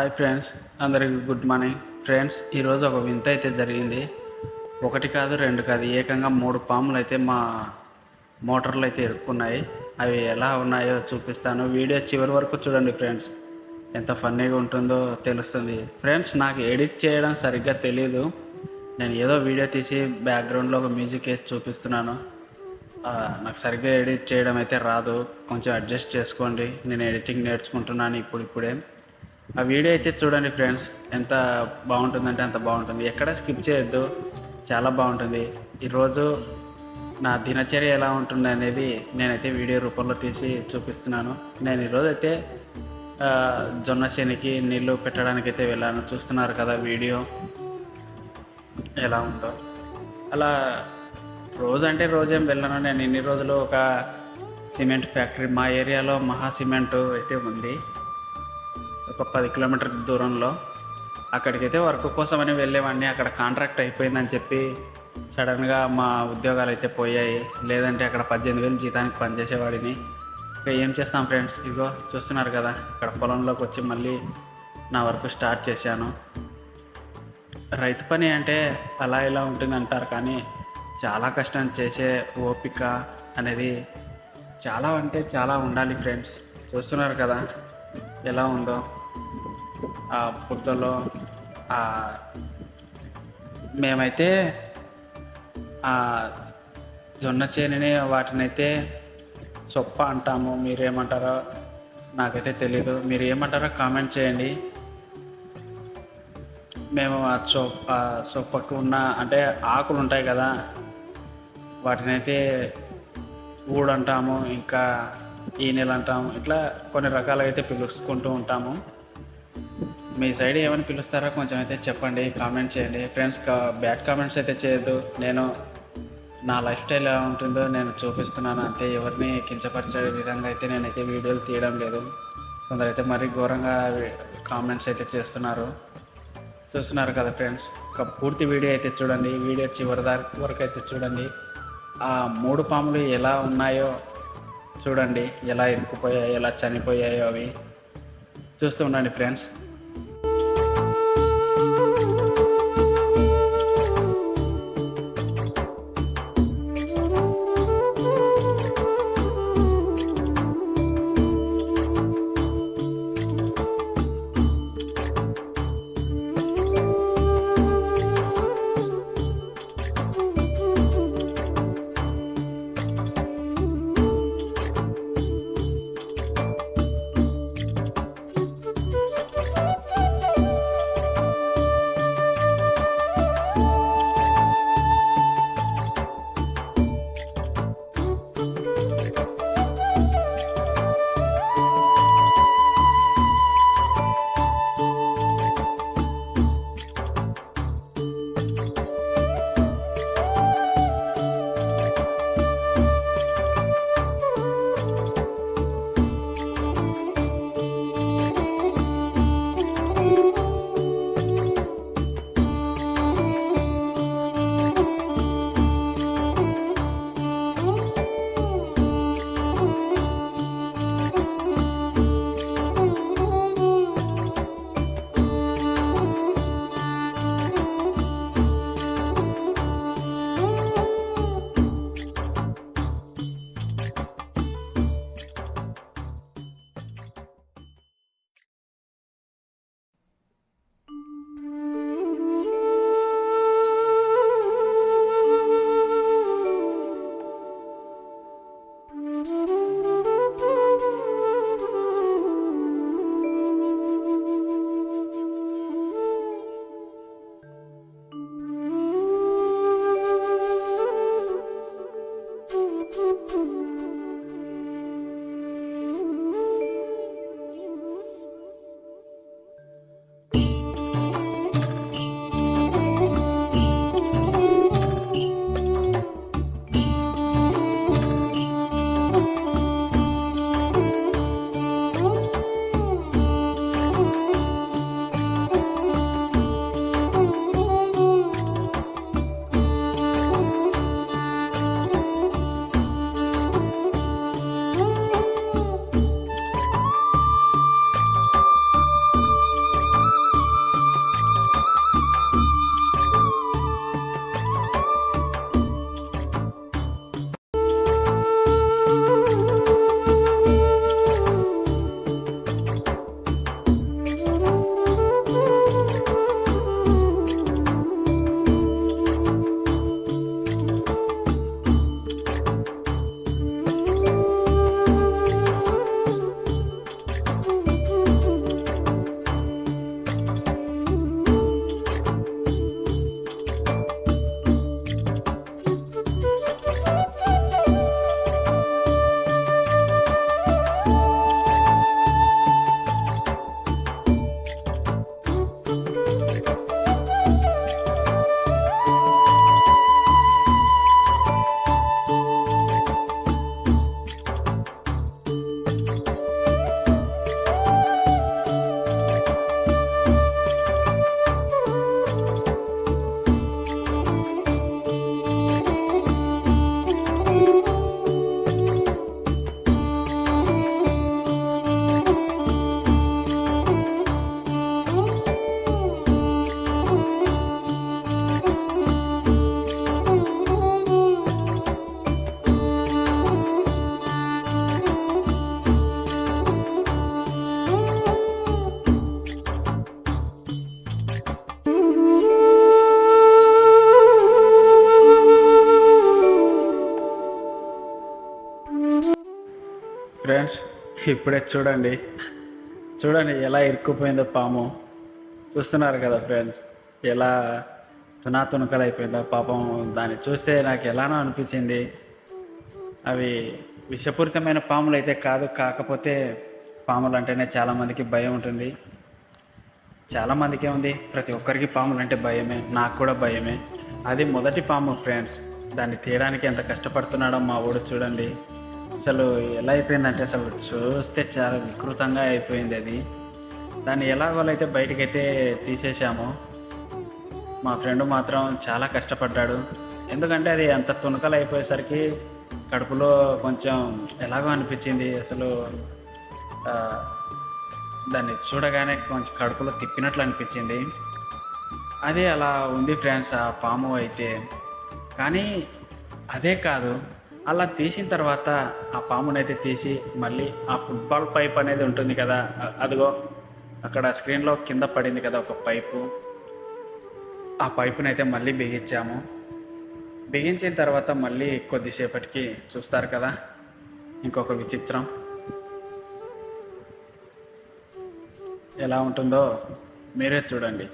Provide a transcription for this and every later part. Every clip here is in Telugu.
హాయ్ ఫ్రెండ్స్ అందరికి గుడ్ మార్నింగ్. ఫ్రెండ్స్ ఈరోజు ఒక వింత అయితే జరిగింది. ఒకటి కాదు రెండు కాదు ఏకంగా మూడు పాములు అయితే మా మోటార్లు అయితే ఇరుక్కున్నాయి. అవి ఎలా ఉన్నాయో చూపిస్తాను. వీడియో చివరి వరకు చూడండి ఫ్రెండ్స్. ఎంత ఫన్నీగా ఉంటుందో తెలుస్తుంది. ఫ్రెండ్స్ నాకు ఎడిట్ చేయడం సరిగ్గా తెలియదు నేను ఏదో వీడియో తీసి బ్యాక్గ్రౌండ్లో ఒక మ్యూజిక్ వేసి చూపిస్తున్నాను. నాకు సరిగ్గా ఎడిట్ చేయడం అయితే రాదు. కొంచెం అడ్జస్ట్ చేసుకోండి. నేను ఎడిటింగ్ నేర్చుకుంటున్నాను ఇప్పుడు ఇప్పుడే ఆ వీడియో అయితే చూడండి ఫ్రెండ్స్ ఎంత బాగుంటుందంటే అంత బాగుంటుంది. ఎక్కడ స్కిప్ చేయొద్దు చాలా బాగుంటుంది. ఈరోజు నా దినచర్య ఎలా ఉంటుంది అనేది నేనైతే వీడియో రూపంలో తీసి చూపిస్తున్నాను. నేను ఈరోజు అయితే జొన్న శనికి నీళ్ళు పెట్టడానికి అయితే వెళ్ళాను. చూస్తున్నారు కదా వీడియో ఎలా ఉందో. అలా రోజు అంటే రోజేం వెళ్ళాను. నేను ఇన్ని రోజులు ఒక సిమెంట్ ఫ్యాక్టరీ మా ఏరియాలో మహా సిమెంట్ అయితే ఉంది. ఒక పది కిలోమీటర్ దూరంలో అక్కడికైతే వర్క్ కోసమని వెళ్ళేవాడిని. అక్కడ కాంట్రాక్ట్ అయిపోయిందని చెప్పి సడన్గా మా ఉద్యోగాలు అయితే పోయాయి. లేదంటే అక్కడ పద్దెనిమిది వేలు జీతానికి పనిచేసేవాడిని. ఇక ఏం చేస్తాం ఫ్రెండ్స్? ఇగో చూస్తున్నారు కదా ఇక్కడ పొలంలోకి వచ్చి మళ్ళీ నా వర్క్ స్టార్ట్ చేశాను. రైతు పని అంటే అలా ఇలా ఉంటుంది అంటారు కానీ చాలా కష్టం చేసే ఓపిక అనేది చాలా అంటే చాలా ఉండాలి ఫ్రెండ్స్. చూస్తున్నారు కదా ఎలా ఉందో. ఆ పుట్టలో మేమైతే ఆ జొన్న చేనుని వాటినైతే సొప్ప అంటాము. మీరేమంటారో నాకైతే తెలీదు. మీరు ఏమంటారో కామెంట్ చేయండి. మేము ఆ చొప్ప చొప్పకు సొప్పకు ఉన్న అంటే ఆకులు ఉంటాయి కదా వాటినైతే అయితే ఊడంటాము. ఇంకా ఈనెలు అంటాము ఇట్లా కొన్ని రకాలుగా అయితే పిలుచుకుంటూ ఉంటాము. మీ సైడ్ ఏమని పిలుస్తారో? కొంచెం అయితే చెప్పండి కామెంట్ చేయండి. ఫ్రెండ్స్ కా బ్యాడ్ కామెంట్స్ అయితే చేయొద్దు. నేను నా లైఫ్ స్టైల్ ఎలా ఉంటుందో నేను చూపిస్తున్నాను. అంతే ఎవరిని కించపరిచే విధంగా అయితే నేనైతే వీడియోలు తీయడం లేదు. కొందరైతే మరీ ఘోరంగా కామెంట్స్ అయితే చేస్తున్నారు. చూస్తున్నారు కదా ఫ్రెండ్స్ ఒక పూర్తి వీడియో అయితే చూడండి. వీడియో చివరి దాకా వరకు అయితే చూడండి. ఆ మూడు పాములు ఎలా ఉన్నాయో చూడండి. ఎలా ఇరుక్కుపోయాయో ఎలా చనిపోయాయో అవి చూస్తూ ఉండండి ఫ్రెండ్స్ ఇప్పుడే చూడండి. చూడండి ఎలా ఇరుక్కుపోయిందో పాము. చూస్తున్నారు కదా ఫ్రెండ్స్ ఎలా తునా తునకలు పాపం. దాన్ని చూస్తే నాకు ఎలానో అనిపించింది. అవి విషపూరితమైన పాములు అయితే కాదు కాకపోతే పాములు అంటేనే చాలామందికి భయం ఉంటుంది. చాలామందికి ఉంది. ప్రతి ఒక్కరికి పాములు అంటే భయమే నాకు కూడా భయమే. అది మొదటి పాము ఫ్రెండ్స్. దాన్ని తీయడానికి ఎంత కష్టపడుతున్నాడో మా ఊడు చూడండి. అసలు ఎలా అయిపోయిందంటే అసలు చూస్తే చాలా వికృతంగా అయిపోయింది అది. దాన్ని ఎలాగోలైతే బయటకైతే తీసేసాము మా ఫ్రెండ్ మాత్రం చాలా కష్టపడ్డాడు. ఎందుకంటే అది అంత తుణకలు అయిపోయేసరికి కడుపులో కొంచెం ఎలాగో అనిపించింది అసలు దాన్ని చూడగానే కొంచెం కడుపులో తిప్పినట్లు అనిపించింది. అది అలా ఉంది ఫ్రెండ్స్ ఆ పాము అయితే. కానీ అదే కాదు అలా తీసిన తర్వాత ఆ పామునైతే తీసి మళ్ళీ ఆ ఫుట్బాల్ పైప్ అనేది ఉంటుంది కదా అదిగో అక్కడ స్క్రీన్లో కింద పడింది కదా ఒక పైపు. ఆ పైపునైతే మళ్ళీ బిగించాము. బిగించిన తర్వాత మళ్ళీ కొద్దిసేపటికి చూస్తారు కదా ఇంకొక విచిత్రం. ఎలా ఉంటుందో మీరే చూడండి.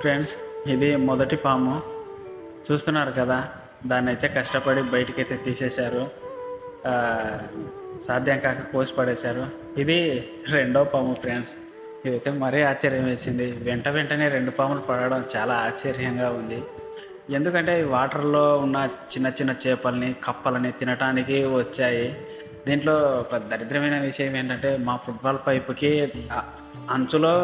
ఫ్రెండ్స్ ఇది మొదటి పాము. చూస్తున్నారు కదా దాన్ని అయితే కష్టపడి బయటకైతే తీసేశారు. సాధ్యం కాక కోసి పడేశారు ఇది రెండో పాము ఫ్రెండ్స్. ఇదైతే మరీ ఆశ్చర్యం వేసింది. వెంట వెంటనే రెండు పాములు పడడం చాలా ఆశ్చర్యంగా ఉంది. ఎందుకంటే వాటర్లో ఉన్న చిన్న చిన్న చేపల్ని కప్పలని తినటానికి వచ్చాయి. దీంట్లో ఒక దరిద్రమైన విషయం ఏంటంటే మా ఫుట్బాల్ పైపుకి అంచులో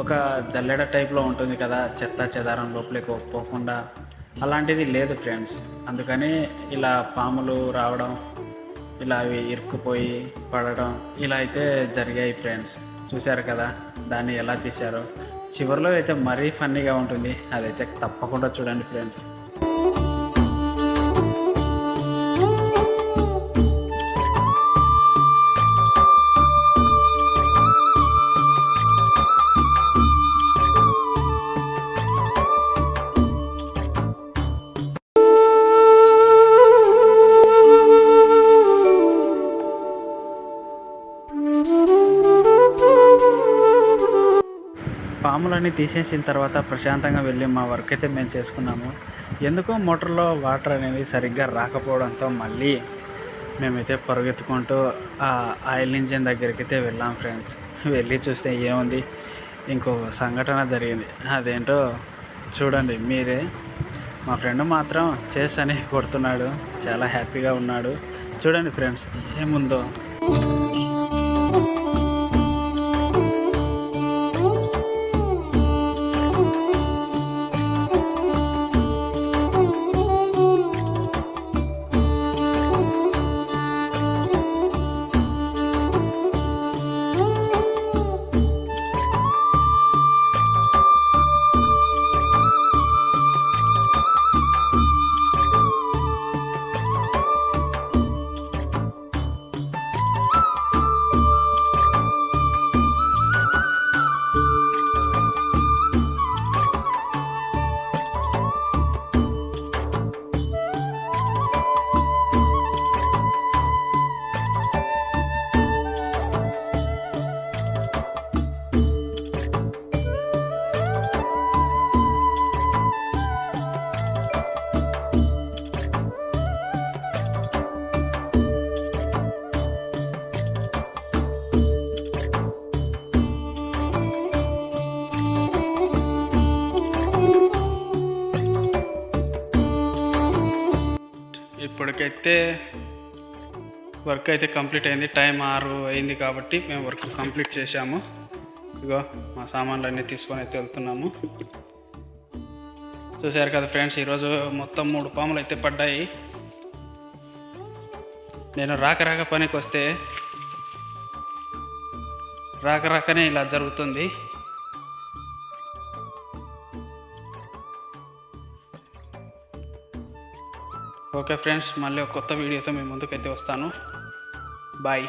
ఒక జల్లెడ టైప్లో ఉంటుంది కదా చెత్త చెదారం లోపలికి పోకుండా. అలాంటిది లేదు ఫ్రెండ్స్ అందుకని ఇలా పాములు రావడం ఇలా అవి ఇరుక్కుపోయి పడడం ఇలా అయితే జరిగాయి ఫ్రెండ్స్ చూశారు కదా దాన్ని ఎలా తీశారో. చివరిలో అయితే మరీ ఫన్నీగా ఉంటుంది. అదైతే తప్పకుండా చూడండి ఫ్రెండ్స్ పాములన్నీ తీసేసిన తర్వాత ప్రశాంతంగా వెళ్ళి మా వర్క్ అయితే మేము చేసుకున్నాము. ఎందుకో మోటార్లో వాటర్ అనేది సరిగ్గా రాకపోవడంతో మళ్ళీ మేమైతే పరుగెత్తుకుంటూ ఆ ఆయిల్ ఇంజిన్ దగ్గరికి అయితే వెళ్ళాం ఫ్రెండ్స్. వెళ్ళి చూస్తే ఏముంది? ఇంకో సంఘటన జరిగింది. అదేంటో చూడండి మీరే. మా ఫ్రెండ్ మాత్రం చేస్ అని కొడుతున్నాడు. చాలా హ్యాపీగా ఉన్నాడు. చూడండి ఫ్రెండ్స్ ఏముందో? ఇప్పటికైతే వర్క్ అయితే కంప్లీట్ అయింది. టైం ఆరు అయింది కాబట్టి మేము వర్క్ కంప్లీట్ చేశాము. ఇగో మా సామాన్లు అన్నీ తీసుకొని అయితే వెళ్తున్నాము. చూశారు కదా ఫ్రెండ్స్ ఈరోజు మొత్తం మూడు పాములు అయితే పడ్డాయి. నేను రాక రాక పనికి వస్తే రాక రాకనే ఇలా జరుగుతుంది. ఓకే ఫ్రెండ్స్ మళ్ళీ ఒక కొత్త వీడియోతో మీ ముందుకైతే వస్తాను. బాయ్.